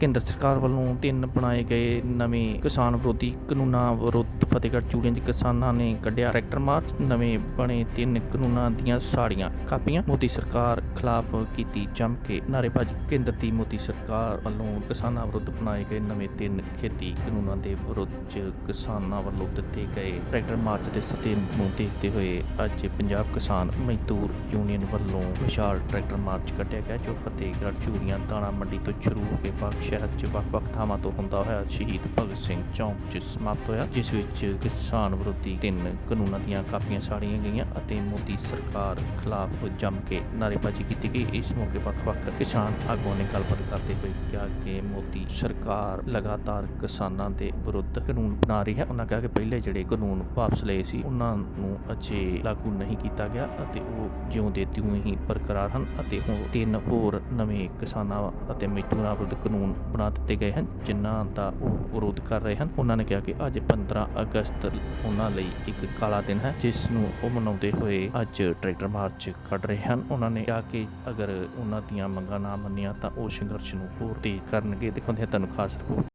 ਕੇਂਦਰ ਸਰਕਾਰ ਵੱਲੋਂ ਤਿੰਨ ਬਣਾਏ ਗਏ ਨਵੇਂ ਕਿਸਾਨ ਵਿਰੋਧੀ ਕਾਨੂੰਨਾਂ ਵਿਰੁੱਧ ਫਤਿਹਗੜ੍ਹ ਚੂੜੀਆਂ 'ਚ ਕਿਸਾਨਾਂ ਨੇ ਕੱਢਿਆ ਟਰੈਕਟਰ ਮਾਰਚ। ਨਵੇਂ ਬਣੇ ਤਿੰਨ ਕਾਨੂੰਨਾਂ ਦੀਆਂ ਸਾੜੀਆਂ ਕਾਪੀਆਂ। ਮੋਦੀ ਸਰਕਾਰ ਖਿਲਾਫ ਕੀਤੀ ਜੰਮ ਕੇ ਨਾਅਰੇਬਾਜ਼ੀ। ਕੇਂਦਰ ਦੀ ਮੋਦੀ ਸਰਕਾਰ ਵੱਲੋਂ ਕਿਸਾਨਾਂ ਵਿਰੁੱਧ ਬਣਾਏ ਗਏ ਨਵੇਂ ਤਿੰਨ ਖੇਤੀ ਕਾਨੂੰਨਾਂ ਦੇ ਵਿਰੁੱਧ 'ਚ ਕਿਸਾਨਾਂ ਵੱਲੋਂ ਦਿੱਤੇ ਗਏ ਟਰੈਕਟਰ ਮਾਰਚ ਦੇ ਸਤੇ ਨੂੰ ਦੇਖਦੇ ਹੋਏ ਅੱਜ ਪੰਜਾਬ ਕਿਸਾਨ ਮਜ਼ਦੂਰ ਯੂਨੀਅਨ ਵੱਲੋਂ ਵਿਸ਼ਾਲ ਟਰੈਕਟਰ ਮਾਰਚ ਕੱਢਿਆ ਗਿਆ, ਜੋ ਫਤਿਹਗੜ੍ਹ ਚੂੜੀਆਂ ਦਾਣਾ ਮੰਡੀ ਤੋਂ ਸ਼ੁਰੂ ਹੋ ਕੇ ਬਾਗ ਸ਼ਹਿਰ 'ਚ ਵੱਖ-ਵੱਖ ਥਾਵਾਂ ਤੋਂ ਹੁੰਦਾ ਹੋਇਆ ਸ਼ਹੀਦ ਭਗਤ ਸਿੰਘ ਚੌਂਕ 'ਚ ਸਮਾਪਤ ਹੋਇਆ ਜਿਸ ਵਿੱਚ ਕਿਸਾਨ ਵਿਰੋਧੀ ਤਿੰਨ ਕਾਨੂੰਨਾਂ ਦੀਆਂ ਕਾਪੀਆਂ ਸਾੜੀਆਂ ਗਈਆਂ ਅਤੇ ਮੋਦੀ ਸਰਕਾਰ ਖਿਲਾਫ ਜੰਮ ਕੇ ਨਾਅਰੇਬਾਜ਼ੀ ਕੀਤੀ ਗਈ ਇਸ ਮੌਕੇ ਵੱਖ-ਵੱਖ ਕਿਸਾਨ ਆਗੂਆਂ ਨੇ ਗੱਲਬਾਤ ਕਰਦੇ ਹੋਏ ਕਿਹਾ ਕਿ ਮੋਦੀ ਸਰਕਾਰ ਲਗਾਤਾਰ ਕਿਸਾਨਾਂ ਦੇ ਵਿਰੁੱਧ ਕਾਨੂੰਨ ਬਣਾ ਰਹੀ ਹੈ ਉਹਨਾਂ ਕਿਹਾ ਕਿ ਪਹਿਲੇ ਜਿਹੜੇ ਕਾਨੂੰਨ ਵਾਪਸ ਲਏ ਸੀ ਉਹਨਾਂ ਨੂੰ ਅਜੇ ਲਾਗੂ ਨਹੀਂ ਕੀਤਾ ਗਿਆ ਅਤੇ ਉਹ ਜਿਉਂ ਦੇ ਤਿਉਂ ਹੀ ਬਰਕਰਾਰ ਹਨ ਅਤੇ ਹੁਣ ਤਿੰਨ ਹੋਰ ਨਵੇਂ ਕਿਸਾਨਾਂ ਅਤੇ ਮਜ਼ਦੂਰਾਂ ਵਿਰੁੱਧ ਕਾਨੂੰਨ ਬਣਾ ਦਿੱਤੇ ਗਏ ਹਨ, ਜਿਨ੍ਹਾਂ ਦਾ ਉਹ ਵਿਰੋਧ ਕਰ ਰਹੇ ਹਨ। ਉਹਨਾਂ ਨੇ ਕਿਹਾ ਕਿ ਅੱਜ 15 ਅਗਸਤ ਉਹਨਾਂ ਲਈ ਇੱਕ ਕਾਲਾ ਦਿਨ ਹੈ, ਜਿਸ ਨੂੰ ਉਹ ਮਨਾਉਂਦੇ ਹੋਏ ਅੱਜ ਟਰੈਕਟਰ ਮਾਰਚ ਕੱਢ ਰਹੇ ਹਨ। ਉਹਨਾਂ ਨੇ ਕਿਹਾ ਕਿ ਅਗਰ ਉਹਨਾਂ ਦੀਆਂ ਮੰਗਾਂ ਨਾ ਮੰਨੀਆਂ ਤਾਂ ਉਹ ਸੰਘਰਸ਼ ਨੂੰ ਹੋਰ ਤੇਜ਼ ਕਰਨਗੇ, ਦਿਖਾਉਂਦੇ ਤੁਹਾਨੂੰ ਖਾਸ ਰਿਪੋਰਟ।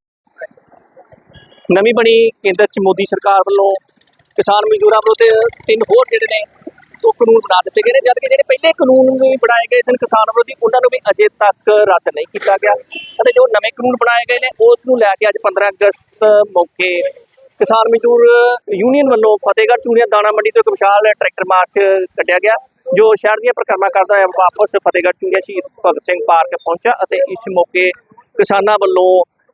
ਨਵੀਂ ਬਣੀ ਕੇਂਦਰ 'ਚ ਮੋਦੀ ਸਰਕਾਰ ਵੱਲੋਂ ਕਿਸਾਨ ਮਜ਼ਦੂਰਾਂ ਵਿਰੁੱਧ ਤਿੰਨ ਹੋਰ ਜਿਹੜੇ ਨੇ ਕਾਨੂੰਨ ਬਣਾ ਦਿੱਤੇ ਗਏ ਨੇ, ਜਦ ਕਿ ਜਿਹੜੇ ਪਹਿਲੇ ਕਾਨੂੰਨ ਵੀ ਬਣਾਏ ਗਏ ਸਨ ਕਿਸਾਨ ਵਿਰੋਧੀ, ਉਹਨਾਂ ਨੂੰ ਵੀ ਅਜੇ ਤੱਕ ਰੱਦ ਨਹੀਂ ਕੀਤਾ ਗਿਆ। ਅਤੇ ਜੋ ਨਵੇਂ ਕਾਨੂੰਨ ਬਣਾਏ ਗਏ ਨੇ, ਉਸ ਨੂੰ ਲੈ ਕੇ ਅੱਜ 15 ਅਗਸਤ ਮੌਕੇ ਕਿਸਾਨ ਮਜ਼ਦੂਰ ਯੂਨੀਅਨ ਵੱਲੋਂ ਫਤਿਹਗੜ੍ਹ ਚੂੜੀਆਂ ਦਾਣਾ ਮੰਡੀ ਤੋਂ ਇੱਕ ਵਿਸ਼ਾਲ ਟਰੈਕਟਰ ਮਾਰਚ ਕੱਢਿਆ ਗਿਆ, ਜੋ ਸ਼ਹਿਰ ਦੀਆਂ ਪਰਿਕਰਮਾ ਕਰਦਾ ਹੋਇਆ ਵਾਪਸ ਫਤਿਹਗੜ੍ਹ ਚੂੜੀਆਂ ਸ਼ਹੀਦ ਭਗਤ ਸਿੰਘ ਪਾਰਕ ਪਹੁੰਚਾ ਅਤੇ ਇਸ ਮੌਕੇ ਕਿਸਾਨਾਂ ਵੱਲੋਂ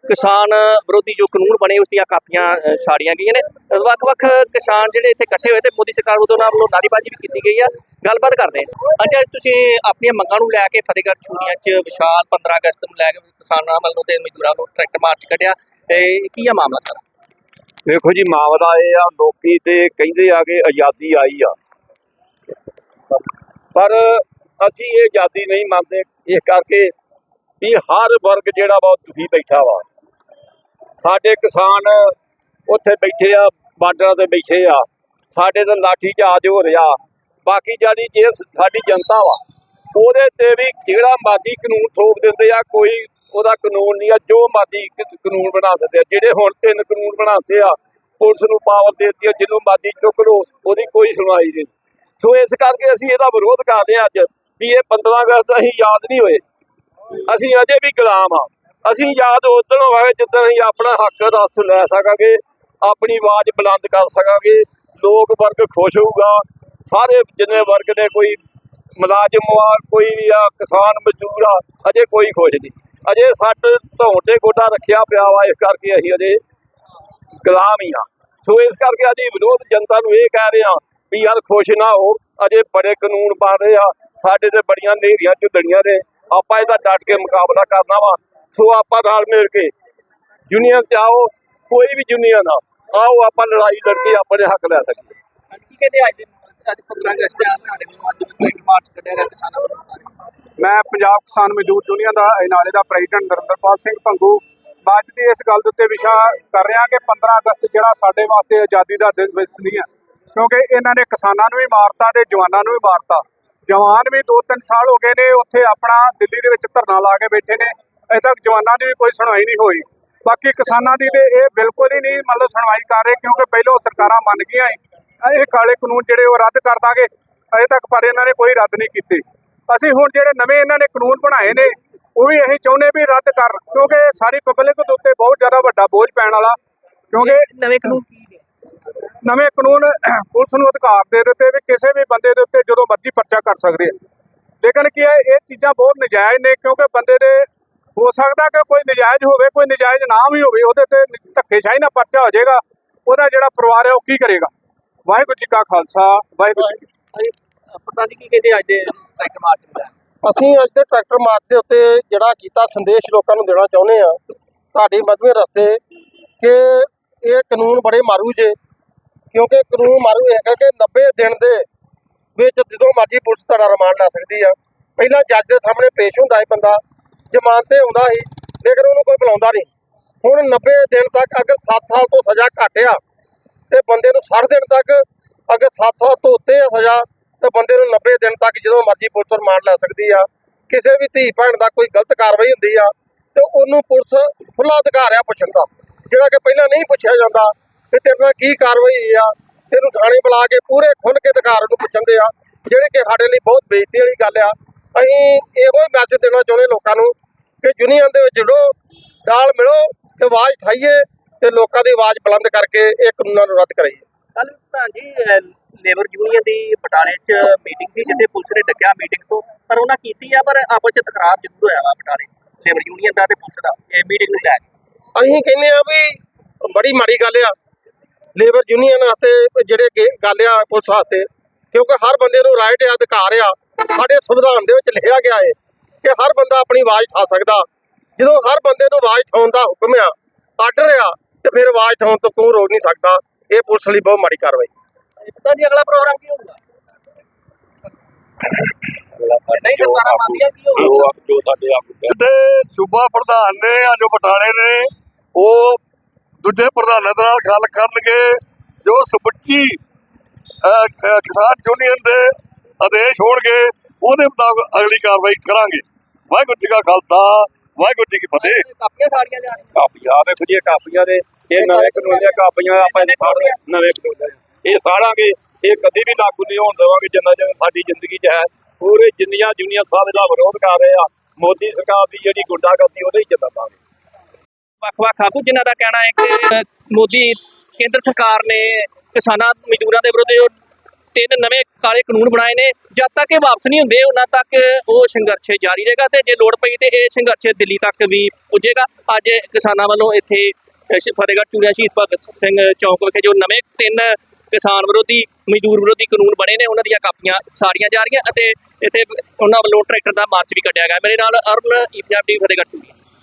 ਕਿਸਾਨ ਵਿਰੋਧੀ ਜੋ ਕਾਨੂੰਨ ਬਣੇ ਉਸ ਦੀਆਂ ਕਾਪੀਆਂ ਸਾੜੀਆਂ ਗਈਆਂ ਨੇ। ਵੱਖ-ਵੱਖ ਕਿਸਾਨ ਜਿਹੜੇ ਇੱਥੇ ਇਕੱਠੇ ਹੋਏ ਤੇ ਮੋਦੀ ਸਰਕਾਰ ਵੱਲੋਂ ਉਹਨਾਂ ਵੱਲੋਂ ਨਾਅਰੇਬਾਜ਼ੀ ਵੀ ਕੀਤੀ ਗਈ ਆ। ਗੱਲਬਾਤ ਕਰਦੇ ਹਾਂ। ਅੱਜ ਤੁਸੀਂ ਆਪਣੀਆਂ ਮੰਗਾਂ ਨੂੰ ਲੈ ਕੇ ਫਤਿਹਗੜ੍ਹ ਚੂੜੀਆਂ 'ਚ ਵਿਸ਼ਾਲ 15 ਅਗਸਤ ਨੂੰ ਲੈ ਕੇ ਕਿਸਾਨਾਂ ਵੱਲੋਂ ਤੇ ਮਜ਼ਦੂਰਾਂ ਨੂੰ ਟਰੈਕਟਰ ਮਾਰਚ ਕੱਢਿਆ। ਤੇ ਕੀ ਆ ਮਾਮਲਾ ਸਾਰਾ? ਦੇਖੋ ਜੀ, ਮਾਮਲਾ ਇਹ ਆ, ਲੋਕੀ ਤੇ ਕਹਿੰਦੇ ਆ ਕਿ ਆਜ਼ਾਦੀ ਆਈ ਆ। ਪਰ ਅਸੀਂ ਇਹ ਆਜ਼ਾਦੀ ਨਹੀਂ ਮੰਨਦੇ। ਇਸ ਕਰਕੇ ਵੀ ਹਰ ਵਰਗ ਜਿਹੜਾ ਬਹੁਤ ਦੁਖੀ ਬੈਠਾ ਵਾ। ਸਾਡੇ ਕਿਸਾਨ ਉੱਥੇ ਬੈਠੇ ਆ, ਬਾਰਡਰਾਂ ਤੇ ਬੈਠੇ ਆ। ਸਾਡੇ ਤੇ ਲਾਠੀ ਚਾਰਜ ਹੋ ਰਿਹਾ। ਬਾਕੀ ਜਿਹੜੀ ਜੇ ਸਾਡੀ ਜਨਤਾ ਵਾ, ਉਹਦੇ ਤੇ ਵੀ ਜਿਹੜਾ ਮਾਦੀ ਕਾਨੂੰਨ ਥੋਪ ਦਿੰਦੇ ਆ, ਕੋਈ ਉਹਦਾ ਕਾਨੂੰਨ ਨਹੀਂ ਆ। ਜੋ ਮਾਦੀ ਕਾਨੂੰਨ ਬਣਾ ਦਿੰਦੇ ਆ, ਜਿਹੜੇ ਹੁਣ ਤਿੰਨ ਕਾਨੂੰਨ ਬਣਾਉਂਦੇ ਆ, ਪੁਲਿਸ ਨੂੰ ਪਾਵਰ ਦੇ ਦਿੱਤੀ ਆ, ਜਿਹਨੂੰ ਮਾਦੀ ਚੁੱਕ ਲੋ ਉਹਦੀ ਕੋਈ ਸੁਣਵਾਈ ਨਹੀਂ। ਸੋ ਇਸ ਕਰਕੇ ਅਸੀਂ ਇਹਦਾ ਵਿਰੋਧ ਕਰਦੇ ਆ ਅੱਜ, ਵੀ ਇਹ 15 ਅਗਸਤ ਅਸੀਂ ਯਾਦ ਨਹੀਂ ਹੋਏ। ਅਸੀਂ ਅਜੇ ਵੀ ਗੁਲਾਮ ਆ। ਅਸੀਂ ਯਾਦ ਉਦੋਂ ਹੋਵਾਂਗੇ ਜਦੋਂ ਅਸੀਂ ਆਪਣਾ ਹੱਕ ਦੱਸ ਲੈ ਸਕਾਂਗੇ, ਆਪਣੀ ਆਵਾਜ਼ ਬੁਲੰਦ ਕਰ ਸਕਾਂਗੇ, ਲੋਕ ਵਰਗ ਖੁਸ਼ ਹੋਊਗਾ। ਸਾਰੇ ਜਿੰਨੇ ਵਰਗ ਨੇ, ਕੋਈ ਮੁਲਾਜ਼ਮ ਆ, ਕੋਈ ਆ, ਕਿਸਾਨ ਮਜ਼ਦੂਰ ਆ, ਅਜੇ ਕੋਈ ਖੁਸ਼ ਨਹੀਂ। ਅਜੇ ਸੱਟ ਧੌਣ ਤੇ ਗੋਡਾ ਰੱਖਿਆ ਪਿਆ ਵਾ, ਇਸ ਕਰਕੇ ਅਸੀਂ ਅਜੇ ਗੁਲਾਮ ਹੀ ਆ। ਸੋ ਇਸ ਕਰਕੇ ਅਸੀਂ ਵਿਰੋਧ ਜਨਤਾ ਨੂੰ ਇਹ ਕਹਿ ਰਹੇ ਆ ਵੀ ਯਾਰ ਖੁਸ਼ ਨਾ ਹੋ, ਅਜੇ ਬੜੇ ਕਾਨੂੰਨ ਬਣ ਰਹੇ ਆ, ਸਾਡੇ ਤੇ ਬੜੀਆਂ ਨੇਰੀਆਂ ਝੁੱਦੜੀਆਂ ਨੇ। ਆਪਾਂ ਇਹਦਾ ਡਟ ਕੇ ਮੁਕਾਬਲਾ ਕਰਨਾ ਵਾ। ਸੋ ਆਪਾਂ ਨਾਲ ਮਿਲ ਕੇ ਯੂਨੀਅਨ ਚ ਆਓ ਕੋਈ ਵੀ ਯੂਨੀਅਨ ਆ ਆਓ ਆਪਾਂ ਲੜਾਈ ਲੜ ਕੇ ਆਪਣੇ ਹੱਕ ਲੈ ਸਕੀਏ। ਕੀ ਕਹਿੰਦੇ ਅੱਜ ਦੇ ਅੱਜ 15 ਅਗਸਤ ਦੇ ਦਿਹਾੜੇ ਨੂੰ ਅੱਜ ਮਾਰਚ ਕੱਢਿਆ ਗਿਆ ਕਿਸਾਨਾਂ ਵੱਲੋਂ ਮੈਂ ਪੰਜਾਬ ਕਿਸਾਨ ਮਜ਼ਦੂਰ ਯੂਨੀਅਨ ਦਾ ਨਾਲੇ ਦਾ ਪ੍ਰੈਜ਼ੀਡੈਂਟ ਨਰਿੰਦਰਪਾਲ ਸਿੰਘ ਭੰਗੂ। ਅੱਜ ਦੀ ਇਸ ਗੱਲ ਦੇ ਉੱਤੇ ਵਿਸ਼ਾ ਕਰ ਰਿਹਾ ਕਿ 15 ਅਗਸਤ ਜਿਹੜਾ ਸਾਡੇ ਵਾਸਤੇ ਆਜ਼ਾਦੀ ਦਾ ਦਿਨ ਵਿੱਚ ਨਹੀਂ ਹੈ। ਕਿਉਂਕਿ ਇਹਨਾਂ ਨੇ ਕਿਸਾਨਾਂ ਨੂੰ ਵੀ ਮਾਰਤਾ ਤੇ ਜਵਾਨਾਂ ਨੂੰ ਵੀ ਮਾਰਤਾ। ਜਵਾਨ ਵੀ 2-3 ਸਾਲ ਹੋ ਗਏ ਨੇ ਉੱਥੇ ਆਪਣਾ ਦਿੱਲੀ ਦੇ ਵਿੱਚ ਧਰਨਾ ਲਾ ਕੇ ਬੈਠੇ ਨੇ। ਅਜੇ ਤੱਕ ਜਵਾਨਾਂ ਦੀ ਵੀ ਕੋਈ ਸੁਣਵਾਈ ਨਹੀਂ ਹੋਈ। ਬਾਕੀ ਕਿਸਾਨਾਂ ਦੀ ਤੇ ਇਹ ਬਿਲਕੁਲ ਹੀ ਨਹੀਂ ਮਤਲਬ ਸੁਣਵਾਈ ਕਰ ਰਹੇ ਕਿਉਂਕਿ ਪਹਿਲਾਂ ਸਰਕਾਰਾਂ ਮੰਨ ਗਈਆਂ ਇਹ ਕਾਲੇ ਕਾਨੂੰਨ ਜਿਹੜੇ ਉਹ ਰੱਦ ਕਰ ਦਾਂਗੇ। ਅਜੇ ਤੱਕ ਪਰ ਇਹਨਾਂ ਨੇ ਕੋਈ ਰੱਦ ਨਹੀਂ ਕੀਤੇ। ਅਸੀਂ ਹੁਣ ਜਿਹੜੇ ਨਵੇਂ ਇਹਨਾਂ ਨੇ ਕਾਨੂੰਨ ਬਣਾਏ ਨੇ ਉਹ ਵੀ ਅਸੀਂ ਚਾਹੁੰਦੇ ਵੀ ਰੱਦ ਕਰ ਕਿਉਂਕਿ ਸਾਰੀ ਪਬਲਿਕ ਦੇ ਉੱਤੇ ਬਹੁਤ ਜ਼ਿਆਦਾ ਵੱਡਾ ਬੋਝ ਪੈਣ ਵਾਲਾ ਕਿਉਂਕਿ ਨਵੇਂ ਕਾਨੂੰਨ ਕੀ ਨੇ? ਨਵੇਂ ਕਾਨੂੰਨ ਪੁਲਿਸ ਨੂੰ ਅਧਿਕਾਰ ਦੇ ਦਿੱਤੇ ਵੀ ਕਿਸੇ ਵੀ ਬੰਦੇ ਦੇ ਉੱਤੇ ਜਦੋਂ ਮਰਜ਼ੀ ਪਰਚਾ ਕਰ ਸਕਦੇ ਆ। ਲੇਕਿਨ ਕੀ ਹੈ ਇਹ ਚੀਜ਼ਾਂ ਬਹੁਤ ਨਜਾਇਜ਼ ਨੇ ਕਿਉਂਕਿ ਬੰਦੇ ਦੇ ਹੋ ਸਕਦਾ ਕਿ ਕੋਈ ਨਜਾਇਜ਼ ਹੋਵੇ ਕੋਈ ਨਜਾਇਜ਼ ਨਾ ਵੀ ਹੋਵੇ ਉਹਦੇ ਤੇ ਧੱਕੇਸ਼ਾਹੀ ਨਾਲ ਪਰਚਾ ਹੋ ਜਾਏਗਾ ਉਹਦਾ ਜਿਹੜਾ ਪਰਿਵਾਰ ਹੈ ਉਹ ਕੀ ਕਰੇਗਾ ਵਾਹਿਗੁਰੂ ਜੀ ਕਾ ਖਾਲਸਾ ਵਾਹਿਗੁਰੂ ਜੀ। ਪਤਾ ਨਹੀਂ ਕੀ ਕਹਿੰਦੇ ਅੱਜ ਦੇ ਟਰੈਕਟਰ ਮਾਰਚ ਕੇ? ਅਸੀਂ ਅੱਜ ਦੇ ਟਰੈਕਟਰ ਮਾਰਚ ਦੇ ਉੱਤੇ ਜਿਹੜਾ ਕੀਤਾ ਸੰਦੇਸ਼ ਲੋਕਾਂ ਨੂੰ ਦੇਣਾ ਚਾਹੁੰਦੇ ਆ ਤੁਹਾਡੇ ਮਧਵੇਂ ਰਸਤੇ ਕਿ ਇਹ ਕਾਨੂੰਨ ਬੜੇ ਮਾਰੂ ਜੇ ਕਿਉਂਕਿ ਕਾਨੂੰਨ ਮਾਰੂ ਇਹ ਹੈਗਾ ਕਿ 90 ਦਿਨ ਦੇ ਵਿੱਚ ਜਦੋਂ ਮਰਜ਼ੀ ਪੁਲਿਸ ਤੁਹਾਡਾ ਰਿਮਾਂਡ ਲੈ ਸਕਦੀ ਆ ਪਹਿਲਾਂ ਜੱਜ ਦੇ ਸਾਹਮਣੇ ਪੇਸ਼ ਹੁੰਦਾ ਸੀ ਬੰਦਾ ਜ਼ਮਾਨਤ ਤੇ ਆਉਂਦਾ ਸੀ, ਲੇਕਿਨ ਉਹਨੂੰ ਕੋਈ ਬੁਲਾਉਂਦਾ ਨਹੀਂ। ਹੁਣ 90 ਦਿਨ ਤੱਕ ਅਗਰ 7 ਸਾਲ ਤੋਂ ਸਜ਼ਾ ਘੱਟ ਆ, ਤੇ ਬੰਦੇ ਨੂੰ 60 ਦਿਨ ਤੱਕ ਅਗਰ 7 ਸਾਲ ਤੋਂ ਉੱਤੇ ਆ ਸਜ਼ਾ, ਤੇ ਬੰਦੇ ਨੂੰ 90 ਦਿਨ ਤੱਕ ਜਦੋਂ ਮਰਜ਼ੀ ਪੁਲਿਸ ਰਿਮਾਂਡ ਲੈ ਸਕਦੀ ਆ। ਕਿਸੇ ਵੀ ਧੀ ਭੈਣ ਦਾ ਕੋਈ ਗਲਤ ਕਾਰਵਾਈ ਹੁੰਦੀ ਆ, ਤੇ ਉਹਨੂੰ ਪੁਲਿਸ ਖੁੱਲਾ ਅਧਿਕਾਰ ਆ ਪੁੱਛਣ ਦਾ। ਜਿਹੜਾ ਕਿ ਪਹਿਲਾਂ ਨਹੀਂ ਪੁੱਛਿਆ ਜਾਂਦਾ ਕਿ ਤੇਰੇ ਨਾਲ ਕੀ ਕਾਰਵਾਈ ਆ, ਤੈਨੂੰ ਥਾਣੇ ਬੁਲਾ ਕੇ ਪੂਰੇ ਖੁੱਲ ਕੇ ਅਧਿਕਾਰ ਉਹਨੂੰ ਪੁੱਛਣ ਦੇ ਆ, ਜਿਹੜੇ ਕਿ ਸਾਡੇ ਲਈ ਬਹੁਤ ਬੇਇੱਜ਼ਤੀ ਵਾਲੀ ਗੱਲ ਆ। ਅਸੀਂ ਇਹੋ ਹੀ ਮੈਸੇਜ ਦੇਣਾ ਚਾਹੁੰਦੇ ਲੋਕਾਂ ਨੂੰ ਕਿ ਯੂਨੀਅਨ ਦੇ ਵਿੱਚ ਜੁੜੋ ਨਾਲ ਮਿਲੋ ਤੇ ਆਵਾਜ਼ ਉਠਾਈਏ ਤੇ ਲੋਕਾਂ ਦੀ ਆਵਾਜ਼ ਬੁਲੰਦ ਕਰਕੇ ਇਹ ਕਾਨੂੰਨਾਂ ਨੂੰ ਰੱਦ ਕਰਾਈਏ। ਕੱਲ ਤਾਂ ਜੀ ਲੇਬਰ ਯੂਨੀਅਨ ਦੀ ਬਟਾਲੇ 'ਚ ਮੀਟਿੰਗ ਸੀ ਜਿੱਥੇ ਪੁਲਿਸ ਨੇ ਡੱਕਿਆ ਮੀਟਿੰਗ ਤੋਂ। ਪਰ ਉਹਨਾਂ ਕੀਤੀ ਆ ਪਰ ਆਪਸ 'ਚ ਤਕਰਾਰ ਜ਼ਰੂਰ ਹੋਇਆ ਵਾ ਬਟਾਲੇ ਲੇਬਰ ਯੂਨੀਅਨ ਦਾ ਤੇ ਪੁਲਿਸ ਦਾ ਇਹ ਮੀਟਿੰਗ ਨੂੰ ਲੈ ਕੇ। ਅਸੀਂ ਕਹਿੰਦੇ ਆ ਵੀ ਬੜੀ ਮਾੜੀ ਗੱਲ ਆ ਲੇਬਰ ਯੂਨੀਅਨ ਵਾਸਤੇ ਜਿਹੜੇ ਗੱਲ ਆ ਪੁਲਿਸ ਵਾਸਤੇ ਕਿਉਂਕਿ ਹਰ ਬੰਦੇ ਨੂੰ ਰਾਈਟ ਆ ਅਧਿਕਾਰ ਆ ਸਾਡੇ ਸੰਵਿਧਾਨ ਦੇ ਵਿੱਚ ਲਿਖਿਆ ਗਿਆ ਹੈ ਕਿ ਹਰ ਬੰਦਾ ਆਪਣੀ ਆਵਾਜ਼ ਉਠਾ ਸਕਦਾ। ਜਦੋਂ ਹਰ ਬੰਦੇ ਨੂੰ ਆਵਾਜ਼ ਉਠਾਉਣ ਦਾ ਹੁਕਮ ਆ ਆਰਡਰ ਆ ਤੇ ਫਿਰ ਆਵਾਜ਼ ਉਠਾਉਣ ਤੋਂ ਕੋਈ ਰੋਕ ਨਹੀਂ ਸਕਦਾ। ਇਹ ਪੁਲਿਸ ਲਈ ਬਹੁਤ ਮਾੜੀ ਕਾਰਵਾਈ। ਪਤਾ ਜੀ ਅਗਲਾ ਪ੍ਰੋਗਰਾਮ ਕੀ ਹੋਊਗਾ? ਨਹੀਂ ਸਰਕਾਰਾਂ ਮੰਨਦੀਆਂ ਕੀ ਹੋਊਗਾ? ਜੋ ਸਾਡੇ ਆਪ ਤੇ ਸੂਬਾ ਪ੍ਰਧਾਨ ਨੇ ਆ ਜੋ ਬਟਾਲੇ ਨੇ ਉਹ ਦੂਜੇ ਪ੍ਰਧਾਨਾਂ ਦੇ ਨਾਲ ਗੱਲ ਕਰਨਗੇ। ਜੋ ਕਿਸਾਨ ਯੂਨੀਅਨ ਦੇ ਆਦੇਸ਼ ਹੋਣਗੇ ਉਹਦੇ ਮੁਤਾਬਕ ਅਗਲੀ ਕਾਰਵਾਈ ਕਰਾਂਗੇ। ਵਾਹਿਗੁਰੂ ਜੀ ਕਾ ਖਾਲਸਾ ਵਾਹਿਗੁਰੂ ਜੀ ਕੀ ਫਤਿਹ। ਕਾਪੀਆਂ ਸਾੜੀਆਂ ਜਾ ਰਹੀਆਂ। ਕਾਪੀਆਂ ਵੇਖੋ ਜੀ ਇਹ ਕਾਪੀਆਂ ਦੇ ਇਹ ਨਵੇਂ ਕਾਨੂੰਨ ਦੀਆਂ ਕਾਪੀਆਂ ਆਪਾਂ ਇਹ ਸਾੜ ਨਵੇਂ ਕਾਨੂੰਨ ਇਹ ਸਾੜਾਂਗੇ ਇਹ ਕਦੇ ਵੀ ਲਾਗੂ ਨਹੀਂ ਹੋਣ ਦੇਵਾਂਗੇ ਜਿੰਨਾ ਚਿਰ ਸਾਡੀ ਜ਼ਿੰਦਗੀ 'ਚ ਹੈ। ਪੂਰੇ ਜਿੰਨੀਆਂ ਯੂਨੀਅਨ ਸਾਹਿਬ ਦਾ ਵਿਰੋਧ ਕਰ ਰਹੇ ਆ ਮੋਦੀ ਸਰਕਾਰ ਦੀ ਜਿਹੜੀ ਗੁੰਡਾਗਰਦੀ ਉਹਦੇ ਹੀ ਚੱਲਾਂਗੇ ਵੱਖ-ਵੱਖ ਆਗੂ ਜਿਨ੍ਹਾਂ ਦਾ ਕਹਿਣਾ ਹੈ ਕਿ ਮੋਦੀ ਕੇਂਦਰ ਸਰਕਾਰ ਨੇ ਕਿਸਾਨਾਂ ਮਜ਼ਦੂਰਾਂ ਦੇ ਵਿਰੁੱਧ ਜੋ ਤਿੰਨ ਨਵੇਂ ਕਾਲੇ ਕਾਨੂੰਨ ਬਣਾਏ ਨੇ। ਜਦ ਤੱਕ ਇਹ ਵਾਪਸ ਨਹੀਂ ਹੁੰਦੇ, ਉਹਨਾਂ ਤੱਕ ਉਹ ਸੰਘਰਸ਼ ਜਾਰੀ ਰਹੇਗਾ ਤੇ ਜੇ ਲੋੜ ਪਈ ਤੇ ਇਹ ਸੰਘਰਸ਼ ਦਿੱਲੀ ਤੱਕ ਵੀ ਪੁੱਜੇਗਾ। ਅੱਜ ਕਿਸਾਨਾਂ ਵੱਲੋਂ ਇੱਥੇ ਫਤਿਹਗੜ੍ਹ ਚੂੜੀਆਂ ਸ਼ਹੀਦ ਭਗਤ ਸਿੰਘ ਚੌਂਕ ਵਿਖੇ ਜੋ ਨਵੇਂ ਤਿੰਨ ਕਿਸਾਨ ਵਿਰੋਧੀ, ਮਜ਼ਦੂਰ ਵਿਰੋਧੀ ਕਾਨੂੰਨ ਬਣੇ ਨੇ, ਉਹਨਾਂ ਦੀਆਂ ਕਾਪੀਆਂ ਸਾੜੀਆਂ ਜਾ ਰਹੀਆਂ ਅਤੇ ਇੱਥੇ ਉਹਨਾਂ ਵੱਲੋਂ ਟਰੈਕਟਰ ਦਾ ਮਾਰਚ ਵੀ ਕੱਢਿਆ ਗਿਆ। ਮੇਰੇ ਨਾਲ ਅਰੁਣ, ਈਪੀਆਰ ਟੀ ਫਤਿਹਗੜ੍ਹ ਚੂੜੀਆਂ।